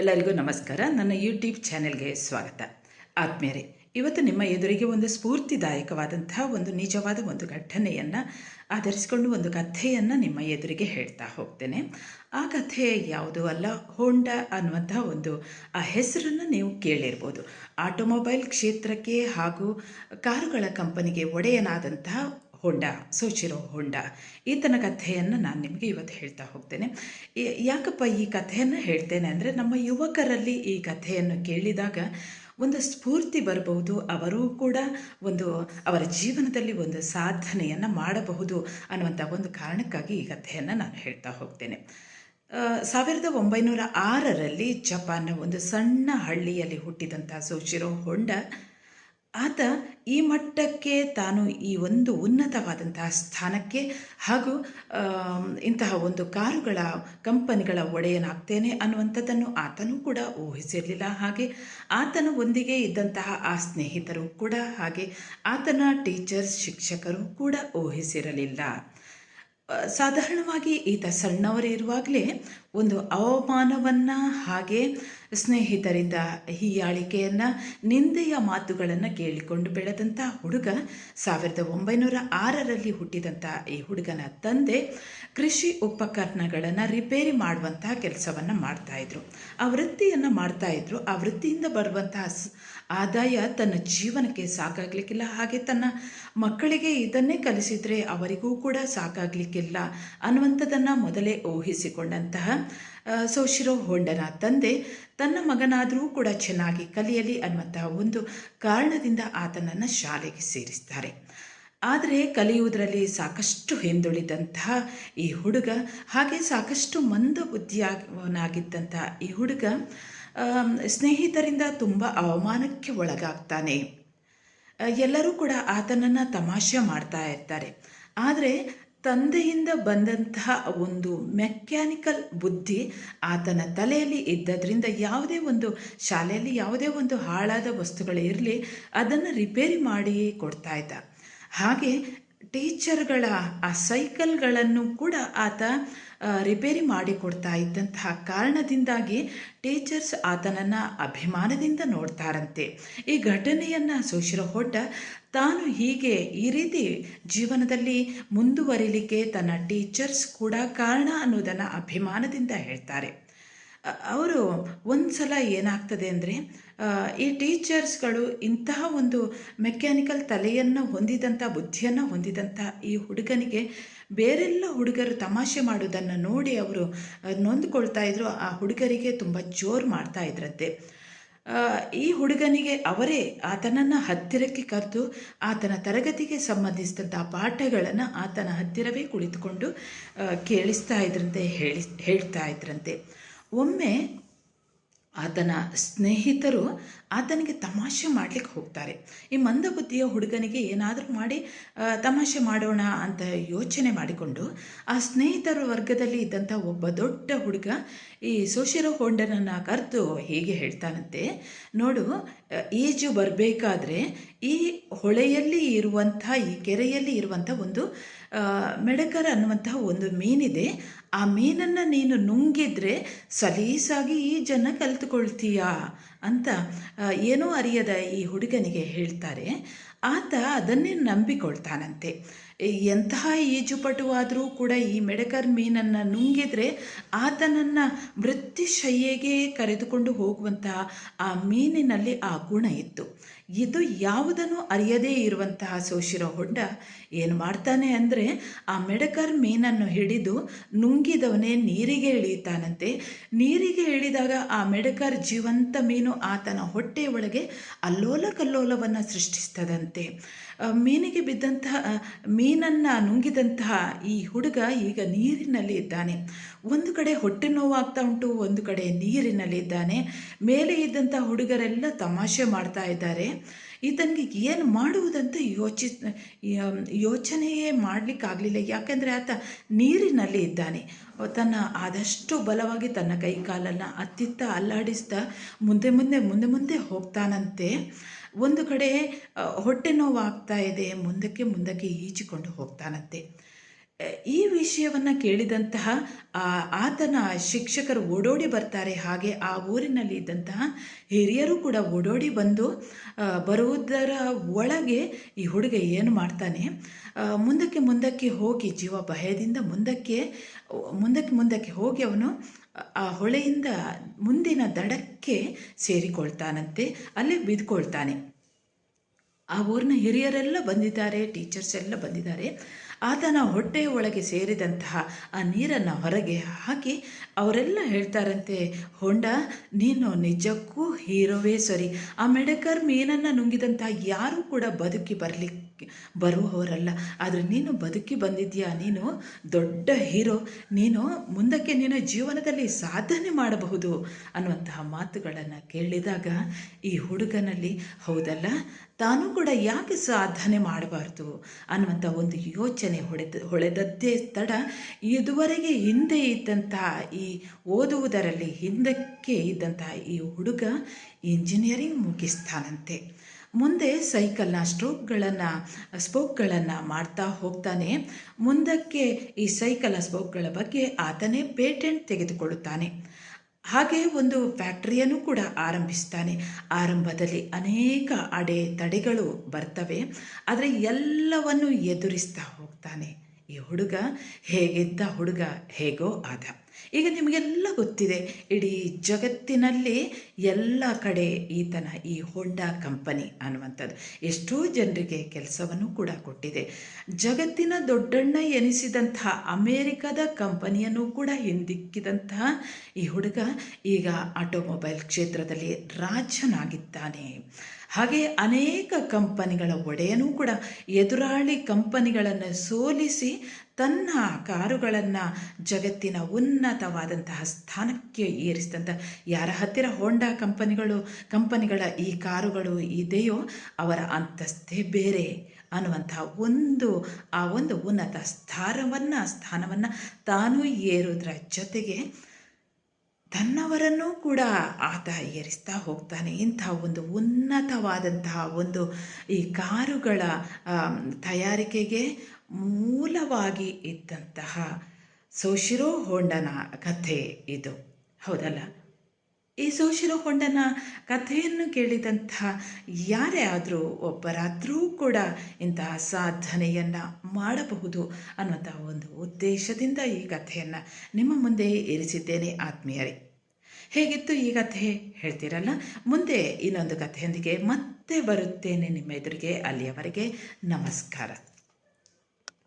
ಎಲ್ಲರಿಗೂ ನಮಸ್ಕಾರ. ನನ್ನ ಯೂಟ್ಯೂಬ್ ಚಾನೆಲ್ಗೆ ಸ್ವಾಗತ. ಆತ್ಮೀಯರೇ, ಇವತ್ತು ನಿಮ್ಮ ಎದುರಿಗೆ ಒಂದು ಸ್ಫೂರ್ತಿದಾಯಕವಾದಂತಹ ಒಂದು ನಿಜವಾದ ಒಂದು ಘಟನೆಯನ್ನು ಆಧರಿಸಿಕೊಂಡು ಒಂದು ಕಥೆಯನ್ನು ನಿಮ್ಮ ಎದುರಿಗೆ ಹೇಳ್ತಾ ಹೋಗ್ತೇನೆ. ಆ ಕಥೆ ಯಾವುದೂ ಅಲ್ಲ ಹೋಂಡ ಅನ್ನುವಂಥ ಒಂದು, ಆ ಹೆಸರನ್ನು ನೀವು ಕೇಳಿರ್ಬೋದು. ಆಟೋಮೊಬೈಲ್ ಕ್ಷೇತ್ರಕ್ಕೆ ಹಾಗೂ ಕಾರುಗಳ ಕಂಪನಿಗೆ ಒಡೆಯನಾದಂತಹ ಹೊಂಡ, ಸೋಚಿರೋ ಹೊಂಡ. ಈತನ ಕಥೆಯನ್ನು ನಾನು ನಿಮಗೆ ಇವತ್ತು ಹೇಳ್ತಾ ಹೋಗ್ತೇನೆ. ಯಾಕಪ್ಪ ಈ ಕಥೆಯನ್ನು ಹೇಳ್ತೇನೆ ಅಂದರೆ ನಮ್ಮ ಯುವಕರಲ್ಲಿ ಈ ಕಥೆಯನ್ನು ಕೇಳಿದಾಗ ಒಂದು ಸ್ಫೂರ್ತಿ ಬರಬಹುದು, ಅವರೂ ಕೂಡ ಒಂದು ಅವರ ಜೀವನದಲ್ಲಿ ಒಂದು ಸಾಧನೆಯನ್ನು ಮಾಡಬಹುದು ಅನ್ನುವಂಥ ಒಂದು ಕಾರಣಕ್ಕಾಗಿ ಈ ಕಥೆಯನ್ನು ನಾನು ಹೇಳ್ತಾ ಹೋಗ್ತೇನೆ. ಸಾವಿರದ ಒಂಬೈನೂರ ಆರರಲ್ಲಿ ಜಪಾನ್ನ ಒಂದು ಸಣ್ಣ ಹಳ್ಳಿಯಲ್ಲಿ ಹುಟ್ಟಿದಂಥ ಸೋಚಿರೋ ಹೊಂಡ ಆತ ಈ ಮಟ್ಟಕ್ಕೆ ತಾನು ಈ ಒಂದು ಉನ್ನತವಾದಂತಹ ಸ್ಥಾನಕ್ಕೆ ಹಾಗೂ ಇಂತಹ ಒಂದು ಕಾರುಗಳ ಕಂಪನಿಗಳ ಒಡೆಯನಾಗ್ತೇನೆ ಅನ್ನುವಂಥದ್ದನ್ನು ಆತನೂ ಕೂಡ ಊಹಿಸಿರಲಿಲ್ಲ. ಹಾಗೆ ಆತನ ಒಂದಿಗೆ ಇದ್ದಂತಹ ಆ ಸ್ನೇಹಿತರು ಕೂಡ ಹಾಗೆ ಆತನ ಟೀಚರ್ಸ್, ಶಿಕ್ಷಕರು ಕೂಡ ಊಹಿಸಿರಲಿಲ್ಲ. ಸಾಧಾರಣವಾಗಿ ಈತ ಸಣ್ಣವರೇ ಇರುವಾಗಲೇ ಒಂದು ಅವಮಾನವನ್ನು ಹಾಗೆ ಸ್ನೇಹಿತರಿಂದ ಹೀಯಾಳಿಕೆಯನ್ನು, ನಿಂದೆಯ ಮಾತುಗಳನ್ನು ಕೇಳಿಕೊಂಡು ಬೆಳೆದಂಥ ಹುಡುಗ ಸಾವಿರದ ಒಂಬೈನೂರ ಆರರಲ್ಲಿ ಹುಟ್ಟಿದಂಥ ಈ ಹುಡುಗನ ತಂದೆ ಕೃಷಿ ಉಪಕರಣಗಳನ್ನು ರಿಪೇರಿ ಮಾಡುವಂತಹ ಕೆಲಸವನ್ನು ಮಾಡ್ತಾಯಿದ್ರು ಆ ವೃತ್ತಿಯನ್ನು ಮಾಡ್ತಾಯಿದ್ರು ಆ ವೃತ್ತಿಯಿಂದ ಬರುವಂತಹ ಆದಾಯ ತನ್ನ ಜೀವನಕ್ಕೆ ಸಾಕಾಗಲಿಕ್ಕಿಲ್ಲ. ಹಾಗೆ ತನ್ನ ಮಕ್ಕಳಿಗೆ ಇದನ್ನೇ ಕಲಿಸಿದರೆ ಅವರಿಗೂ ಕೂಡ ಸಾಕಾಗಲಿಕ್ಕಿಲ್ಲ ಅನ್ನುವಂಥದ್ದನ್ನು ಮೊದಲೇ ಊಹಿಸಿಕೊಂಡಂತಹ ಸೋಶಿರೋ ಹೊಂಡನ ತಂದೆ ತನ್ನ ಮಗನಾದರೂ ಕೂಡ ಚೆನ್ನಾಗಿ ಕಲಿಯಲಿ ಅನ್ನುವಂತಹ ಒಂದು ಕಾರಣದಿಂದ ಆತನನ್ನು ಶಾಲೆಗೆ ಸೇರಿಸ್ತಾರೆ. ಆದರೆ ಕಲಿಯುವುದರಲ್ಲಿ ಸಾಕಷ್ಟು ಹಿಂದುಳಿದಂತಹ ಈ ಹುಡುಗ, ಹಾಗೆ ಸಾಕಷ್ಟು ಮಂದ ಬುದ್ಧಿಯಾಗಿ ಈ ಹುಡುಗ ಸ್ನೇಹಿತರಿಂದ ತುಂಬ ಅವಮಾನಕ್ಕೆ ಒಳಗಾಗ್ತಾನೆ. ಎಲ್ಲರೂ ಕೂಡ ಆತನನ್ನು ತಮಾಷೆ ಮಾಡ್ತಾ ಇರ್ತಾರೆ. ಆದರೆ ತಂದೆಯಿಂದ ಬಂದಂತಹ ಒಂದು ಮೆಕ್ಯಾನಿಕಲ್ ಬುದ್ಧಿ ಆತನ ತಲೆಯಲ್ಲಿ ಇದ್ದದ್ರಿಂದ ಯಾವುದೇ ಒಂದು ಶಾಲೆಯಲ್ಲಿ ಯಾವುದೇ ಒಂದು ಹಾಳಾದ ವಸ್ತುಗಳಿರಲಿ ಅದನ್ನು ರಿಪೇರಿ ಮಾಡಿ ಕೊಡ್ತಾ ಇದ್ದ. ಹಾಗೆ ಟೀಚರ್ಗಳ ಆ ಸೈಕಲ್ಗಳನ್ನು ಕೂಡ ಆತ ರಿಪೇರಿ ಮಾಡಿ ಕೊಡ್ತಾ ಇದ್ದಂತಹ ಕಾರಣದಿಂದಾಗಿ ಟೀಚರ್ಸ್ ಆತನನ್ನು ಅಭಿಮಾನದಿಂದ ನೋಡ್ತಾರಂತೆ. ಈ ಘಟನೆಯನ್ನು ಸೋಶಿರೋ ಹೊಟ್ಟ ತಾನು ಹೀಗೆ ಈ ರೀತಿ ಜೀವನದಲ್ಲಿ ಮುಂದುವರಿಲಿಕ್ಕೆ ತನ್ನ ಟೀಚರ್ಸ್ ಕೂಡ ಕಾರಣ ಅನ್ನೋದನ್ನು ಅಭಿಮಾನದಿಂದ ಹೇಳ್ತಾರೆ. ಅವರು ಒಂದು ಸಲ ಏನಾಗ್ತದೆ ಅಂದರೆ ಈ ಟೀಚರ್ಸ್ಗಳು ಇಂತಹ ಒಂದು ಮೆಕ್ಯಾನಿಕಲ್ ತಲೆಯನ್ನು ಹೊಂದಿದಂಥ ಬುದ್ಧಿಯನ್ನು ಹೊಂದಿದಂಥ ಈ ಹುಡುಗನಿಗೆ ಬೇರೆಲ್ಲ ಹುಡುಗರು ತಮಾಷೆ ಮಾಡೋದನ್ನು ನೋಡಿ ಅವರು ನೊಂದುಕೊಳ್ತಾ ಇದ್ರು. ಆ ಹುಡುಗರಿಗೆ ತುಂಬ ಜೋರು ಮಾಡ್ತಾ ಇದ್ರಂತೆ. ಈ ಹುಡುಗನಿಗೆ ಅವರೇ ಆತನನ್ನು ಹತ್ತಿರಕ್ಕೆ ಕರೆದು, ಆತನ ತರಗತಿಗೆ ಸಂಬಂಧಿಸಿದಂಥ ಪಾಠಗಳನ್ನು ಆತನ ಹತ್ತಿರವೇ ಕುಳಿತುಕೊಂಡು ಕೇಳಿಸ್ತಾ ಇದ್ರಂತೆ, ಹೇಳಿ, ಹೇಳ್ತಾ ಇದ್ರಂತೆ. ಒಮ್ಮೆ ಆತನ ಸ್ನೇಹಿತರು ಆತನಿಗೆ ತಮಾಷೆ ಮಾಡಲಿಕ್ಕೆ ಹೋಗ್ತಾರೆ. ಈ ಮಂದಬುದ್ಧಿಯ ಹುಡುಗನಿಗೆ ಏನಾದರೂ ಮಾಡಿ ತಮಾಷೆ ಮಾಡೋಣ ಅಂತ ಯೋಚನೆ ಮಾಡಿಕೊಂಡು ಆ ಸ್ನೇಹಿತರ ವರ್ಗದಲ್ಲಿ ಇದ್ದಂಥ ಒಬ್ಬ ದೊಡ್ಡ ಹುಡುಗ ಈ ಸೋಶಿರೋ ಹೊಂಡನನ್ನು ಕರೆದು ಹೀಗೆ ಹೇಳ್ತಾನಂತೆ, ನೋಡು ಈಜು ಬರಬೇಕಾದ್ರೆ ಈ ಹೊಳೆಯಲ್ಲಿ ಇರುವಂಥ, ಈ ಕೆರೆಯಲ್ಲಿ ಇರುವಂಥ ಒಂದು ಮೆಡಕರ ಅನ್ನುವಂತಹ ಒಂದು ಮೀನಿದೆ. ಆ ಮೀನನ್ನು ನೀನು ನುಂಗಿದ್ರೆ ಸಲೀಸಾಗಿ ಈ ಜನ ಕಲಿತುಕೊಳ್ತೀಯಾ ಅಂತ ಏನೋ ಅರಿಯದ ಈ ಹುಡುಗನಿಗೆ ಹೇಳ್ತಾರೆ. ಆತ ಅದನ್ನೇ ನಂಬಿಕೊಳ್ತಾನಂತೆ. ಎಂತಹ ಈಜುಪಟುವಾದರೂ ಕೂಡ ಈ ಮೆಡಕರ್ ಮೀನನ್ನು ನುಂಗಿದ್ರೆ ಆತನನ್ನು ವೃತ್ತಿಶಯ್ಯೆಗೆ ಕರೆದುಕೊಂಡು ಹೋಗುವಂತಹ ಆ ಮೀನಿನಲ್ಲಿ ಆ ಗುಣ ಇತ್ತು. ಇದು ಯಾವುದನ್ನು ಅರಿಯದೇ ಇರುವಂತಹ ಸೋಶಿರೋ ಹೊಂಡ ಏನು ಮಾಡ್ತಾನೆ ಅಂದರೆ ಆ ಮೆಡಕರ್ ಮೀನನ್ನು ಹಿಡಿದು ನುಂಗಿದವನೇ ನೀರಿಗೆ ಇಳಿಯುತ್ತಾನಂತೆ. ನೀರಿಗೆ ಇಳಿದಾಗ ಆ ಮೆಡಕರ್ ಜೀವಂತ ಮೀನು ಆತನ ಹೊಟ್ಟೆ ಒಳಗೆ ಅಲ್ಲೋಲ ಕಲ್ಲೋಲವನ್ನು ಸೃಷ್ಟಿಸ್ತದಂತೆ ಮೀನಿಗೆ ಬಿದ್ದಂತಹ ಮೀನನ್ನು ನುಂಗಿದಂತಹ ಈ ಹುಡುಗ ಈಗ ನೀರಿನಲ್ಲಿ ಇದ್ದಾನೆ. ಒಂದು ಕಡೆ ಹೊಟ್ಟೆ ನೋವಾಗ್ತಾ ಉಂಟು, ಒಂದು ಕಡೆ ನೀರಿನಲ್ಲಿ ಇದ್ದಾನೆ. ಮೇಲೆ ಇದ್ದಂಥ ಹುಡುಗರೆಲ್ಲ ತಮಾಷೆ ಮಾಡ್ತಾ ಇದ್ದಾರೆ. ಈತನಿಗೆ ಏನು ಮಾಡುವುದಂತ ಯೋಚಿ ಯೋಚನೆಯೇ ಮಾಡಲಿಕ್ಕಾಗಲಿಲ್ಲ ಯಾಕೆಂದರೆ ಆತ ನೀರಿನಲ್ಲಿ ಇದ್ದಾನೆ. ತನ್ನ ಆದಷ್ಟು ಬಲವಾಗಿ ತನ್ನ ಕೈ ಕಾಲನ್ನು ಅತ್ತಿತ್ತ ಅಲ್ಲಾಡಿಸ್ತಾ ಮುಂದೆ ಮುಂದೆ ಮುಂದೆ ಮುಂದೆ ಹೋಗ್ತಾನಂತೆ. ಒಂದು ಕಡೆ ಹೊಟ್ಟೆ ನೋವು ಆಗ್ತಾ ಇದೆ. ಮುಂದಕ್ಕೆ ಮುಂದಕ್ಕೆ ಈಜಿಕೊಂಡು ಹೋಗ್ತಾನಂತೆ. ಈ ವಿಷಯವನ್ನು ಕೇಳಿದಂತಹ ಆತನ ಶಿಕ್ಷಕರು ಓಡೋಡಿ ಬರ್ತಾರೆ. ಹಾಗೆ ಆ ಊರಿನಲ್ಲಿ ಇದ್ದಂತಹ ಹಿರಿಯರು ಕೂಡ ಓಡೋಡಿ ಬಂದು ಬರುವುದರ ಒಳಗೆ ಈ ಹುಡುಗ ಏನು ಮಾಡ್ತಾನೆ? ಮುಂದಕ್ಕೆ ಮುಂದಕ್ಕೆ ಹೋಗಿ ಜೀವ ಭಯದಿಂದ ಮುಂದಕ್ಕೆ ಮುಂದಕ್ಕೆ ಮುಂದಕ್ಕೆ ಹೋಗಿ ಅವನು ಆ ಹೊಳೆಯಿಂದ ಮುಂದಿನ ದಡಕ್ಕೆ ಸೇರಿಕೊಳ್ತಾನಂತೆ. ಅಲ್ಲಿ ಬಿದ್ಕೊಳ್ತಾನೆ. ಆ ಊರಿನ ಹಿರಿಯರೆಲ್ಲ ಬಂದಿದ್ದಾರೆ, ಟೀಚರ್ಸ್ ಎಲ್ಲ ಬಂದಿದ್ದಾರೆ. ಆತನ ಹೊಟ್ಟೆಯ ಒಳಗೆ ಸೇರಿದಂತಹ ಆ ನೀರನ್ನು ಹೊರಗೆ ಹಾಕಿ ಅವರೆಲ್ಲ ಹೇಳ್ತಾರಂತೆ, ಹೊಂಡ, ನೀನು ನಿಜಕ್ಕೂ ಹೀರೋವೇ ಸರಿ. ಆ ಮೆಡಕರ್ ಮೀನನ್ನು ನುಂಗಿದಂತಹ ಯಾರೂ ಕೂಡ ಬದುಕಿ ಬರಲಿಕ್ಕೆ ಬರುವವರಲ್ಲ. ಆದರೆ ನೀನು ಬದುಕಿ ಬಂದಿದ್ಯಾ? ನೀನು ದೊಡ್ಡ ಹೀರೋ. ನೀನು ಮುಂದಕ್ಕೆ ನಿನ್ನ ಜೀವನದಲ್ಲಿ ಸಾಧನೆ ಮಾಡಬಹುದು ಅನ್ನುವಂತಹ ಮಾತುಗಳನ್ನು ಕೇಳಿದಾಗ ಈ ಹುಡುಗನಲ್ಲಿ, ಹೌದಲ್ಲ? ತಾನು ಕೂಡ ಯಾಕೆ ಸಾಧನೆ ಮಾಡಬಾರ್ದು ಅನ್ನುವಂಥ ಒಂದು ಯೋಚನೆ ಹೊಡೆದ, ಹೊಳೆದದ್ದೇ ತಡ. ಇದುವರೆಗೆ ಹಿಂದೆ ಇದ್ದಂತಹ ಈ ಓದುವುದರಲ್ಲಿ ಹಿಂದಕ್ಕೆ ಇದ್ದಂತಹ ಈ ಹುಡುಗ ಇಂಜಿನಿಯರಿಂಗ್ ಮುಗಿಸ್ತಾನಂತೆ. ಮುಂದೆ ಸೈಕಲ್ನ ಸ್ಟ್ರೋಕ್ಗಳನ್ನು, ಸ್ಪೋಕ್ಗಳನ್ನು ಮಾಡ್ತಾ ಹೋಗ್ತಾನೆ. ಮುಂದಕ್ಕೆ ಈ ಸೈಕಲ್ ಸ್ಪೋಕ್ಗಳ ಬಗ್ಗೆ ಆತನೇ ಪೇಟೆಂಟ್ ತೆಗೆದುಕೊಳ್ಳುತ್ತಾನೆ. ಹಾಗೆ ಒಂದು ಫ್ಯಾಕ್ಟರಿಯನ್ನು ಕೂಡ ಆರಂಭಿಸ್ತಾನೆ. ಆರಂಭದಲ್ಲಿ ಅನೇಕ ಅಡೆ ತಡೆಗಳು ಬರ್ತವೆ. ಆದರೆ ಎಲ್ಲವನ್ನು ಎದುರಿಸ್ತಾ ಹೋಗ್ತಾನೆ. ಈ ಹುಡುಗ ಹೇಗಿದ್ದ ಹುಡುಗ ಹೇಗೋ ಆದ. ಈಗ ನಿಮಗೆಲ್ಲ ಗೊತ್ತಿದೆ, ಇಡೀ ಜಗತ್ತಿನಲ್ಲಿ ಎಲ್ಲ ಕಡೆ ಈತನ ಈ ಹೋಂಡಾ ಕಂಪನಿ ಅನ್ನುವಂಥದ್ದು. ಎಷ್ಟೋ ಜನರಿಗೆ ಕೆಲಸವನ್ನು ಕೂಡ ಕೊಟ್ಟಿದೆ. ಜಗತ್ತಿನ ದೊಡ್ಡಣ್ಣ ಎನಿಸಿದಂತಹ ಅಮೇರಿಕದ ಕಂಪನಿಯನ್ನು ಕೂಡ ಹಿಂದಿಕ್ಕಿದಂತಹ ಈ ಹುಡುಗ ಈಗ ಆಟೋಮೊಬೈಲ್ ಕ್ಷೇತ್ರದಲ್ಲಿ ರಾಜನಾಗಿದ್ದಾನೆ. ಹಾಗೆ ಅನೇಕ ಕಂಪನಿಗಳ ಒಡೆಯನೂ ಕೂಡ ಎದುರಾಳಿ ಕಂಪನಿಗಳನ್ನು ಸೋಲಿಸಿ ತನ್ನ ಕಾರುಗಳನ್ನು ಜಗತ್ತಿನ ಉನ್ನತವಾದಂತಹ ಸ್ಥಾನಕ್ಕೆ ಏರಿಸಿದಂಥ ಯಾರ ಹತ್ತಿರ ಹೋಂಡಾ ಕಂಪನಿಗಳು, ಕಂಪನಿಗಳ ಈ ಕಾರುಗಳು ಇದೆಯೋ ಅವರ ಅಂತಸ್ತೇ ಬೇರೆ ಅನ್ನುವಂತಹ ಒಂದು, ಆ ಒಂದು ಉನ್ನತ ಸ್ಥಾನವನ್ನು ಸ್ಥಾನವನ್ನು ತಾನು ಏರೋದ್ರ ಜೊತೆಗೆ ತನ್ನವರನ್ನೂ ಕೂಡ ಆತ ಏರಿಸ್ತಾ ಹೋಗ್ತಾನೆ. ಇಂಥ ಒಂದು ಉನ್ನತವಾದಂತಹ ಒಂದು ಈ ಕಾರುಗಳ ತಯಾರಿಕೆಗೆ ಮೂಲವಾಗಿ ಇದ್ದಂತಹ ಸೋಶಿರೋ ಹೊಂಡನ ಕಥೆ ಇದು. ಹೌದಲ್ಲ? ಈ ಸೋಶಿರೋ ಹೊಂಡನ ಕಥೆಯನ್ನು ಕೇಳಿದಂತಹ ಯಾರೇ ಆದರೂ ಒಬ್ಬರಾದರೂ ಕೂಡ ಇಂತಹ ಸಾಧನೆಯನ್ನು ಮಾಡಬಹುದು ಅನ್ನುವಂಥ ಒಂದು ಉದ್ದೇಶದಿಂದ ಈ ಕಥೆಯನ್ನು ನಿಮ್ಮ ಮುಂದೆ ಇರಿಸಿದ್ದೇನೆ ಆತ್ಮೀಯರೇ. ಹೇಗಿತ್ತು ಈ ಕಥೆ ಹೇಳ್ತೀರಲ್ಲ? ಮುಂದೆ ಇನ್ನೊಂದು ಕಥೆಯೊಂದಿಗೆ ಮತ್ತೆ ಬರುತ್ತೇನೆ ನಿಮ್ಮ ಎದುರಿಗೆ. ಅಲ್ಲಿಯವರೆಗೆ ನಮಸ್ಕಾರ.